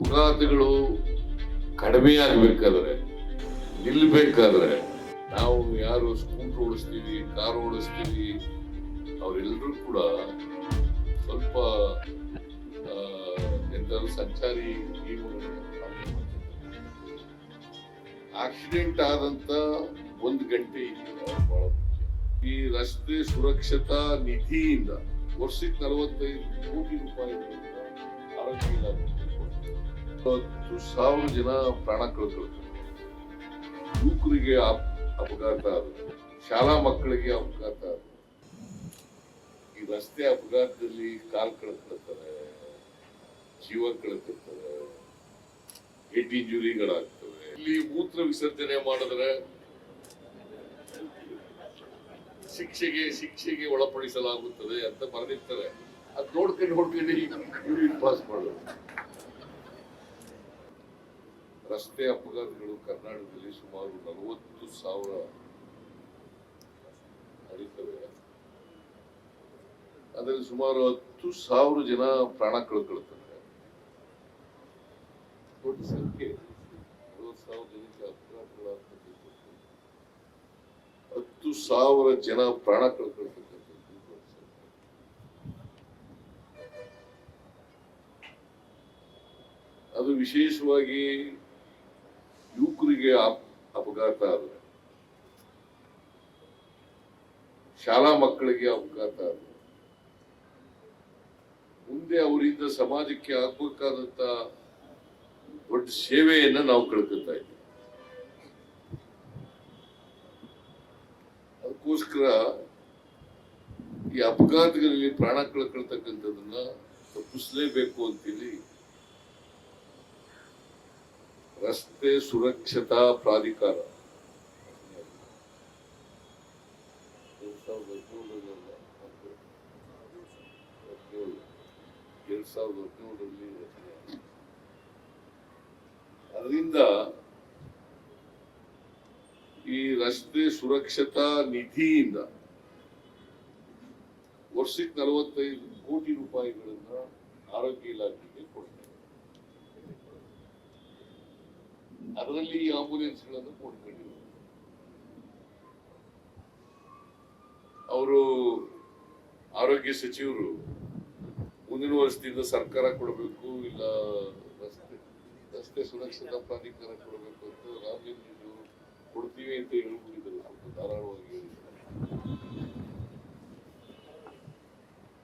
ಅಪಘಾತಗಳು ಕಡಿಮೆ ಆಗ್ಬೇಕಾದ್ರೆ, ನಿಲ್ಬೇಕಾದ್ರೆ ನಾವು ಯಾರು ಸ್ಕೂಟರ್ ಓಡಿಸ್ತೀವಿ, ಕಾರ್ ಓಡಿಸ್ತೀವಿ ಅವರೆಲ್ಲರೂ ಕೂಡ ಸ್ವಲ್ಪ ಸಂಚಾರಿ ಆಕ್ಸಿಡೆಂಟ್ ಆದಂತ ಒಂದು ಗಂಟೆ ಈ ರಸ್ತೆ ಸುರಕ್ಷತಾ ನಿಧಿಯಿಂದ ವರ್ಷಕ್ಕೆ ನಲವತ್ತೈದು ಕೋಟಿ ರೂಪಾಯಿ ಆರೋಗ್ಯ ಇಲಾಖೆ ಸಾವಿರ ಜನ ಪ್ರಾಣ ಕಳ್ಕೊಳ್ತಾರೆ ಯುವಕರಿಗೆ ಅಪ್- ಅಪಘಾತ ಶಾಲಾ ಮಕ್ಕಳಿಗೆ ಅಪಘಾತ ಈ ರಸ್ತೆ ಅಪಘಾತದಲ್ಲಿ ಕಾಲ್ ಕಳ್ಕೊಳ್ತಾರೆ, ಜೀವ ಕಳ್ಕೊಳ್ತಾರೆ, ಹೆಡ್ ಇಂಜುರಿಗಳಾಗ್ತವೆ. ಇಲ್ಲಿ ಮೂತ್ರ ವಿಸರ್ಜನೆ ಮಾಡಿದ್ರೆ ಶಿಕ್ಷೆಗೆ ಶಿಕ್ಷೆಗೆ ಒಳಪಡಿಸಲಾಗುತ್ತದೆ ಅಂತ ಬರೆದಿರ್ತಾರೆ. ಅದು ನೋಡ್ಕೊಂಡು ನೋಡ್ಕೊಂಡು ಪಾಸ್ ಮಾಡೋದು. ರಸ್ತೆ ಅಪಘಾತಗಳು ಕರ್ನಾಟಕದಲ್ಲಿ ಸುಮಾರು ನಲವತ್ತು ಸಾವಿರ ನಡೀತವೆ ಅದರಲ್ಲಿ ಸುಮಾರು ಹತ್ತು ಸಾವಿರ ಜನ ಪ್ರಾಣ ಕಳ್ಕೊಳ್ತಾರೆ. ದೊಡ್ಡ ಸಂಖ್ಯೆ. ನಲವತ್ತು ಸಾವಿರ ಜನಕ್ಕೆ ಹತ್ತು ಸಾವಿರ ಜನ ಪ್ರಾಣ ಕಳ್ಕೊಳ್ತಕ್ಕಂಥದ್ದು ಅದು ವಿಶೇಷವಾಗಿ ಯುವಕರಿಗೆ ಅಪ್- ಅಪಘಾತ ಆದ್ರೆ, ಶಾಲಾ ಮಕ್ಕಳಿಗೆ ಅಪಘಾತ ಆದ್ರೆ, ಮುಂದೆ ಅವರಿಂದ ಸಮಾಜಕ್ಕೆ ಆಗ್ಬೇಕಾದಂತ ದೊಡ್ಡ ಸೇವೆಯನ್ನ ನಾವು ಕಳ್ಕೊತಾ ಇದ್ದೀವಿ. ಅದಕ್ಕೋಸ್ಕರ ಈ ಅಪಘಾತಗಳಲ್ಲಿ ಪ್ರಾಣ ಕಳ್ಕೊಳ್ತಕ್ಕಂಥದನ್ನ ತಪ್ಪಿಸಲೇಬೇಕು ಅಂತೇಳಿ ರಸ್ತೆ ಸುರಕ್ಷತಾ ಪ್ರಾಧಿಕಾರ. ಎರಡ್ ಸಾವಿರದ ಹದಿನೇಳರಲ್ಲ, ಅದರಿಂದ ಈ ರಸ್ತೆ ಸುರಕ್ಷತಾ ನಿಧಿಯಿಂದ ವರ್ಷಕ್ಕೆ ನಲವತ್ತೈದು ಕೋಟಿ ರೂಪಾಯಿಗಳನ್ನ ಆರೋಗ್ಯ ಇಲಾಖೆಗೆ ಅದರಲ್ಲಿ ಈ ಆಂಬುಲೆನ್ಸ್ಗಳನ್ನು ಕೊಡ್ಕೊಂಡಿದ್ರು ಅವರು ಆರೋಗ್ಯ ಸಚಿವರು ಮುಂದಿನ ವರ್ಷದಿಂದ ಸರ್ಕಾರ ಕೊಡಬೇಕು ಇಲ್ಲ ರಸ್ತೆ ರಸ್ತೆ ಸುರಕ್ಷತಾ ಪ್ರಾಧಿಕಾರ ಕೊಡಬೇಕು ಅಂತ ಅವರು ಕೊಡ್ತೀವಿ ಅಂತ ಹೇಳ್ಬಿಟ್ಟಿದ್ದಾರೆ. ಸ್ವಲ್ಪ ಧಾರಾಳವಾಗಿ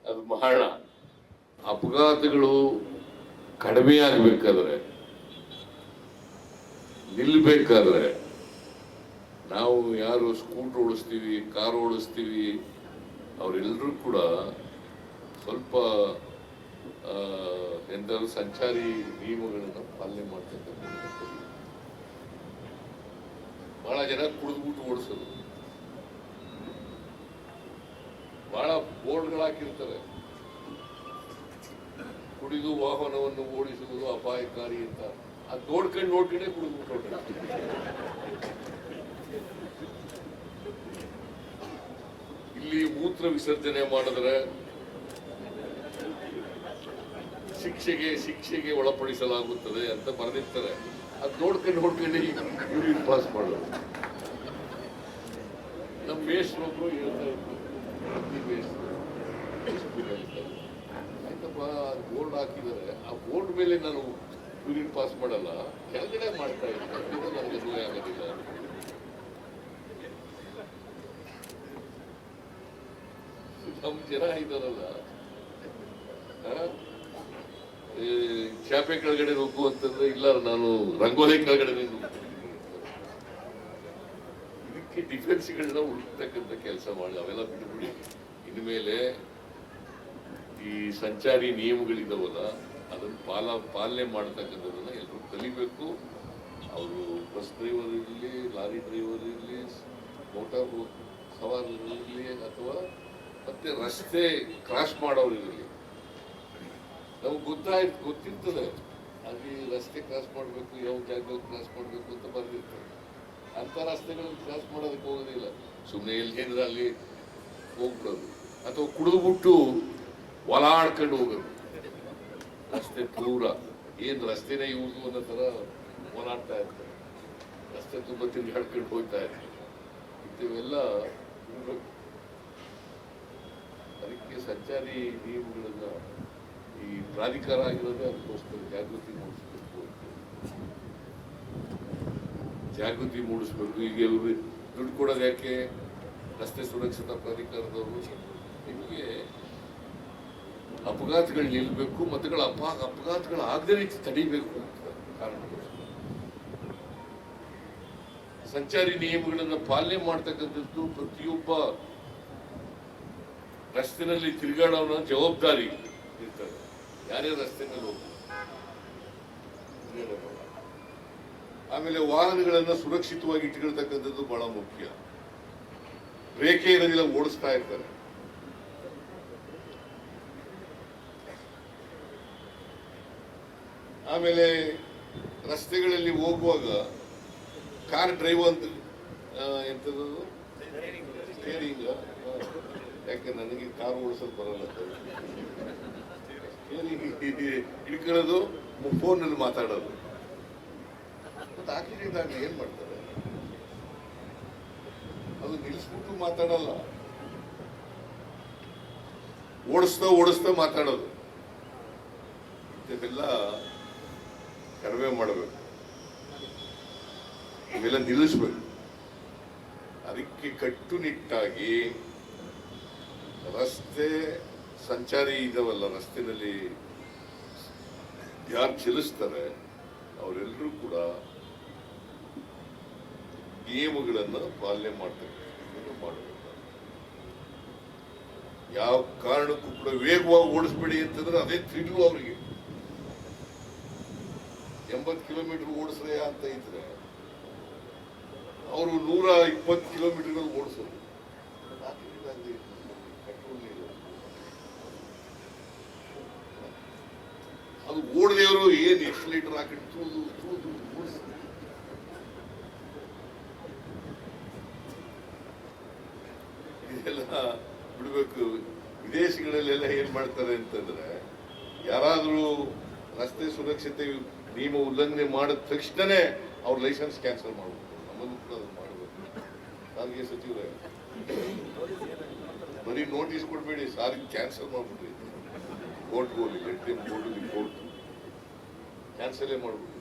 ಅದು ಬಹಳ ಅಪಘಾತಗಳು ಕಡಿಮೆ ಆಗ್ಬೇಕಾದ್ರೆ ನಿಲ್ಬೇಕಾದ್ರೆ ನಾವು ಯಾರು ಸ್ಕೂಟರ್ ಓಡಿಸ್ತೀವಿ, ಕಾರ್ ಓಡಿಸ್ತೀವಿ ಅವರೆಲ್ಲರೂ ಕೂಡ ಸ್ವಲ್ಪ ಎಂದರೂ ಸಂಚಾರಿ ನಿಯಮಗಳನ್ನು ಪಾಲನೆ ಮಾಡ್ತಕ್ಕಂಥ ಬಹಳ ಜನ ಕುಡಿದ್ಬಿಟ್ಟು ಓಡಿಸೋದು. ಬಹಳ ಬೋರ್ಡ್ಗಳು ಹಾಕಿರ್ತಾರೆ ಕುಡಿದು ವಾಹನವನ್ನು ಓಡಿಸುವುದು ಅಪಾಯಕಾರಿ ಅಂತ. ಅದ್ ನೋಡ್ಕೊಂಡು ನೋಡ್ಕೊಂಡೇ ಕುಡಿದ್ಬಿಟ್ಟು. ಇಲ್ಲಿ ಮೂತ್ರ ವಿಸರ್ಜನೆ ಮಾಡಿದ್ರೆ ಶಿಕ್ಷೆಗೆ ಶಿಕ್ಷೆಗೆ ಒಳಪಡಿಸಲಾಗುತ್ತದೆ ಅಂತ ಬರೆದಿರ್ತಾರೆ. ಅದು ನೋಡ್ಕೊಂಡು ನೋಡ್ಕೊಂಡು ಯೂರಿನ್ ಪಾಸ್ ಮಾಡೋದು. ನಮ್ಮ ಮೇಷ್ಟ್ರೊಬ್ರು ಹೇಳ್ತಾ ಇದ್ರು. ಆಯ್ತಪ್ಪ ಬೋರ್ಡ್ ಹಾಕಿದ್ದಾರೆ. ಆ ಬೋರ್ಡ್ ಮೇಲೆ ನಾನು ಯೂರಿನ್ ಪಾಸ್ ಮಾಡಲ್ಲ. ಕೆಳಗಡೆ ಮಾಡ್ತಾ ಇದ್ದಾರೆ ಇದು ನನಗೆ ಆಗೋದಿಲ್ಲ. ನಮ್ಮ ಜನ? ಈ ಚಾಪೆ ಕೆಳಗಡೆ ನುಗ್ಗು ಅಂತಂದ್ರೆ ಇಲ್ಲ, ನಾನು ರಂಗೋಲಿ ಕೆಳಗಡೆ ಇದಕ್ಕೆ ಡಿಫೆನ್ಸ್ಗಳನ್ನ ಹುಡುಕ್ತಕ್ಕಂಥ ಕೆಲಸ ಮಾಡಿ, ಅವೆಲ್ಲ ಬಿಟ್ಬಿಡಿ. ಇನ್ಮೇಲೆ ಈ ಸಂಚಾರಿ ನಿಯಮಗಳಿದಾವಲ್ಲ ಅದನ್ನ ಪಾಲ, ಪಾಲನೆ ಮಾಡ್ತಕ್ಕಂಥದ್ದನ್ನು ಎಲ್ಲರೂ ಕಲಿಬೇಕು. ಅವರು ಬಸ್ ಡ್ರೈವರ್ ಇರಲಿ, ಲಾರಿ ಡ್ರೈವರ್ ಇರಲಿ, ಮೋಟಾರ್ ಸವಾರರಿರಲಿ ಅಥವಾ ಮತ್ತೆ ರಸ್ತೆ ಕ್ರಾಸ್ ಮಾಡೋರು ಇರಲಿ. ನಮ್ಗೆ ಗೊತ್ತಾಯ್ತು, ಗೊತ್ತಿರ್ತದೆ. ಅಲ್ಲಿ ರಸ್ತೆ ಕ್ರಾಸ್ ಮಾಡಬೇಕು, ಯಾವ ಜಾಗದಲ್ಲಿ ಕ್ರಾಸ್ ಮಾಡಬೇಕು ಅಂತ ಬರ್ತಿರ್ತದೆ ಅಂಥ ರಸ್ತೆಗಳನ್ನು ಕ್ರಾಸ್ ಮಾಡೋದಕ್ಕೆ ಹೋಗೋದಿಲ್ಲ. ಸುಮ್ಮನೆ ಎಲ್ಲಿ ಅಲ್ಲಿ ಹೋಗ್ಬಿಡೋದು. ಅಥವಾ ಕುಡಿದ್ಬಿಟ್ಟು ಒಲಾಡ್ಕೊಂಡು ಹೋಗೋದು. ರಸ್ತೆ ದೂರ ಏನ್ ರಸ್ತೆನೇ ಇವ್ರದು ಅನ್ನೋ ತರ ಓಡಾಡ್ತಾ ಇರ್ತಾರೆ. ರಸ್ತೆ ತುಂಬ ತಿರುಗಾಡ್ಕೊಂಡು ಹೋಗ್ತಾ ಇರ್ತಾರೆ. ಇರ್ಬೇಕು. ಅದಕ್ಕೆ ಸಂಚಾರಿ ನಿಯಮಗಳನ್ನ ಈ ಪ್ರಾಧಿಕಾರ ಆಗಿರೋದೇ ಅದಕ್ಕೋಸ್ಕರ ಜಾಗೃತಿ ಮೂಡಿಸ್ಬೇಕು ಜಾಗೃತಿ ಮೂಡಿಸ್ಬೇಕು. ಈಗ ದುಡ್ಡು ಕೊಡೋದು ಯಾಕೆ? ರಸ್ತೆ ಸುರಕ್ಷತಾ ಪ್ರಾಧಿಕಾರದವರು. ನಿಮಗೆ ಅಪಘಾತಗಳು ನಿಲ್ಲಬೇಕು ಮತ್ತುಗಳ ಅಪ ಅಪಘಾತಗಳು ಆಗದೇ ರೀತಿ ತಡಿಬೇಕು ಅಂತ ಕಾರಣಗಳು ಸಂಚಾರಿ ನಿಯಮಗಳನ್ನು ಪಾಲನೆ ಮಾಡ್ತಕ್ಕಂಥದ್ದು ಪ್ರತಿಯೊಬ್ಬ ರಸ್ತೆನಲ್ಲಿ ತಿರುಗಾಡೋನ ಜವಾಬ್ದಾರಿ ಇರ್ತದೆ. ಯಾರೇ ರಸ್ತೆನಲ್ಲಿ ಹೋಗ್ತಾರೆ ಆಮೇಲೆ ವಾಹನಗಳನ್ನು ಸುರಕ್ಷಿತವಾಗಿ ಇಟ್ಕೊಳ್ತಕ್ಕಂಥದ್ದು ಬಹಳ ಮುಖ್ಯ. ರೇಖೆ ಇರೋದಿಲ್ಲ, ಓಡಿಸ್ತಾ ಇರ್ತಾರೆ. ಆಮೇಲೆ ರಸ್ತೆಗಳಲ್ಲಿ ಹೋಗುವಾಗ ಕಾರ್ ಡ್ರೈವ್ ಅಂತ ಎಂತದ್ದು? ಎಂತದು ಸ್ಟೇರಿಂಗ್ ಯಾಕೆ ನನಗೆ ಕಾರ್ ಓಡಿಸೋದು ಬರಲ್ಲ ಹಿಡ್ಕೊಳ್ಳೋದು ಫೋನಲ್ಲಿ ಮಾತಾಡೋದು. ಮತ್ತು ಆಕ್ಸಿಡೆಂಟ್ ಏನು ಮಾಡ್ತಾರೆ? ಅದು ನಿಲ್ಲಿಸ್ಬಿಟ್ಟು ಮಾತಾಡಲ್ಲ. ಓಡಿಸ್ತಾ ಓಡಿಸ್ತಾ ಮಾತಾಡೋದು. ಇದೆಲ್ಲ ಕಡಿಮೆ ಮಾಡಬೇಕು. ಇವೆಲ್ಲ ನಿಲ್ಲಿಸ್ಬೇಕು. ಅದಕ್ಕೆ ಕಟ್ಟುನಿಟ್ಟಾಗಿ ರಸ್ತೆ ಸಂಚಾರಿ ಇದಾವಲ್ಲ ರಸ್ತೆಯಲ್ಲಿ ಯಾರು ಚಲಿಸ್ತಾರೆ, ಅವರೆಲ್ಲರೂ ಕೂಡ ನಿಯಮಗಳನ್ನು ಪಾಲನೆ ಮಾಡ್ತಕ್ಕಂಥ ಮಾಡಬೇಕು. ಯಾವ ಕಾರಣಕ್ಕೂ ಕೂಡ ವೇಗವಾಗಿ ಓಡಿಸ್ಬೇಡಿ ಅಂತಂದ್ರೆ ಅದೇ ತಿಳಿದು ಅವರಿಗೆ. ಎಂಬತ್ತು ಕಿಲೋಮೀಟರ್ ಓಡಿಸ್ರೆ ಅಂತ ಇದ್ರೆ, ಅವರು ನೂರ ಇಪ್ಪತ್ತು ಕಿಲೋಮೀಟರ್ಗಳು ಓಡಿಸೋದು ಅದು ಓಡದೇವರು ಏನ್ ಎಕ್ಸಲೇಟರ್ ಹಾಕಿಟ್ಟು ತೂದು ತೂದು ಇದೆಲ್ಲ ಬಿಡಬೇಕು. ವಿದೇಶಗಳಲ್ಲೆಲ್ಲ ಏನ್ ಮಾಡ್ತಾರೆ ಅಂತಂದ್ರೆ, ಯಾರಾದರೂ ರಸ್ತೆ ಸುರಕ್ಷತೆ ನಿಯಮ ಉಲ್ಲಂಘನೆ ಮಾಡಿದ ತಕ್ಷಣನೇ ಅವ್ರ ಲೈಸೆನ್ಸ್ ಕ್ಯಾನ್ಸಲ್ ಮಾಡಬೇಕು. ನಮ್ಮಲ್ಲೂ ಕೂಡ ಮಾಡಬೇಕು. ಸಾರಿಗೆ ಸಚಿವರೇ. ಬರೀ ನೋಟಿಸ್ ಕೊಡಬೇಡಿ ಸಾರಿಗೆ ಕ್ಯಾನ್ಸಲ್ ಮಾಡ್ಬಿಡ್ರಿ. ಕೋರ್ಟ್ ಹೋಗಿ ಲೆಟ್ ಕೋರ್ಟ್ ಕೋರ್ಟ್. ಕ್ಯಾನ್ಸಲೇ ಮಾಡ್ಬಿಡ್ರಿ.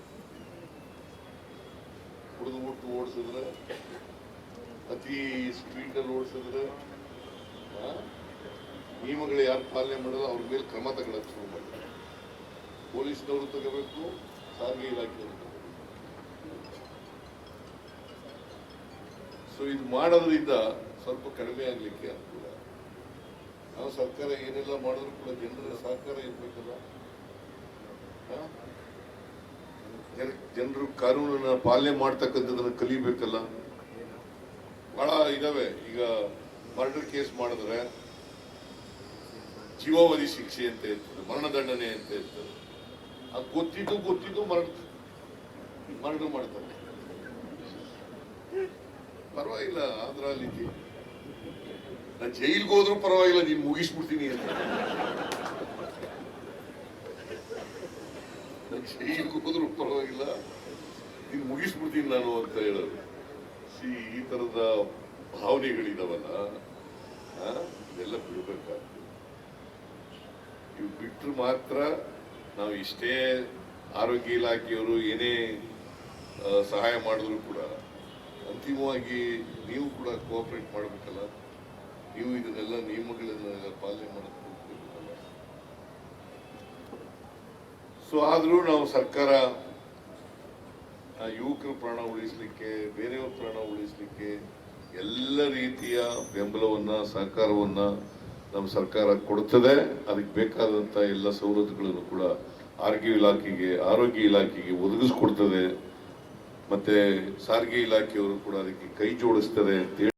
ಕುಡಿದು ಬಿಟ್ಟು ಓಡಿಸಿದ್ರೆ, ಅತಿ ಸ್ಪೀಡಲ್ಲಿ ಓಡಿಸಿದ್ರೆ ನಿಯಮಗಳು ಯಾರು ಪಾಲನೆ ಮಾಡೋದು ಅವ್ರ ಮೇಲೆ ಕ್ರಮ ತಗೊಳ್ಳೋಕೆ ಶುರು ಮಾಡ್ತಾರೆ. ಪೊಲೀಸ್ನವರು ತಗೋಬೇಕು ಸಾರಿಗೆ ಇಲಾಖೆಯಲ್ಲಿ. ಸೊ ಇದು ಮಾಡೋದ್ರಿಂದ ಸ್ವಲ್ಪ ಕಡಿಮೆ ಆಗ್ಲಿಕ್ಕೆ ಅನುಕೂಲ ನಾವು ಸರ್ಕಾರ ಏನೆಲ್ಲ ಮಾಡಿದ್ರು ಕೂಡ ಜನರ ಸಹಕಾರ ಇರ್ಬೇಕಲ್ಲ. ಜನ- ಜನರು ಕಾನೂನನ್ನ ಪಾಲನೆ ಮಾಡ್ತಕ್ಕಂಥದ್ದನ್ನ ಕಲಿಬೇಕಲ್ಲ. ಬಹಳ ಇದಾವೆ. ಈಗ ಮರ್ಡರ್ ಕೇಸ್ ಮಾಡಿದ್ರೆ ಜೀವಾವಧಿ ಶಿಕ್ಷೆ ಅಂತ ಇರ್ತದೆ ಮರಣದಂಡನೆ ಅಂತ ಇರ್ತದೆ ಅದು ಗೊತ್ತಿದ್ದು ಗೊತ್ತಿದ್ದು ಮರಣ ಮರಣ ಮಾಡ್ತಾರೆ. ಪರವಾಗಿಲ್ಲ, ಅದ್ರಲ್ಲಿ ನಾನು ಜೈಲ್ಗೆ ಹೋದ್ರೂ ಪರವಾಗಿಲ್ಲ, ನೀನ್ ಮುಗಿಸ್ಬಿಡ್ತೀನಿ ಅಂತ. ನಾನ್ ಜೈಲ್ಗೆ ಹೋದ್ರೂ ಪರವಾಗಿಲ್ಲ, ನೀನ್ ಮುಗಿಸ್ಬಿಡ್ತೀನಿ ನಾನು ಅಂತ ಹೇಳೋದು. ಸಿ ಈ ತರದ ಭಾವನೆಗಳಿದಾವಲ್ಲ ಇದೆಲ್ಲ ಬಿಡ್ಬೇಕಾಗ್ತದೆ. ಇವು ಬಿಟ್ಟರು ಮಾತ್ರ ನಾವು ಇಷ್ಟೇ ಆರೋಗ್ಯ ಇಲಾಖೆಯವರು ಏನೇ ಸಹಾಯ ಮಾಡಿದ್ರು ಕೂಡ ಅಂತಿಮವಾಗಿ ನೀವು ಕೂಡ ಕೋಆಪ್ರೇಟ್ ಮಾಡಬೇಕಲ್ಲ. ನೀವು ಇದನ್ನೆಲ್ಲ ನಿಯಮಗಳನ್ನು ಪಾಲನೆ ಮಾಡಬೇಕಲ್ಲ ಸೊ ಆದರೂ ನಾವು ಸರ್ಕಾರ ಯುವಕರ ಪ್ರಾಣ ಉಳಿಸ್ಲಿಕ್ಕೆ, ಬೇರೆಯವ್ರ ಪ್ರಾಣ ಉಳಿಸ್ಲಿಕ್ಕೆ ಎಲ್ಲ ರೀತಿಯ ಬೆಂಬಲವನ್ನು, ಸಹಕಾರವನ್ನ ನಮ್ಮ ಸರ್ಕಾರ ಕೊಡುತ್ತದೆ. ಅದಕ್ಕೆ ಬೇಕಾದಂಥ ಎಲ್ಲ ಸವಲತ್ತುಗಳನ್ನು ಕೂಡ ಆರೋಗ್ಯ ಇಲಾಖೆಗೆ ಆರೋಗ್ಯ ಇಲಾಖೆಗೆ ಒದಗಿಸ್ಕೊಡ್ತದೆ. ಮತ್ತೆ ಸಾರಿಗೆ ಇಲಾಖೆಯವರು ಕೂಡ ಅದಕ್ಕೆ ಕೈ ಜೋಡಿಸ್ತದೆ ಅಂತ ಹೇಳಿ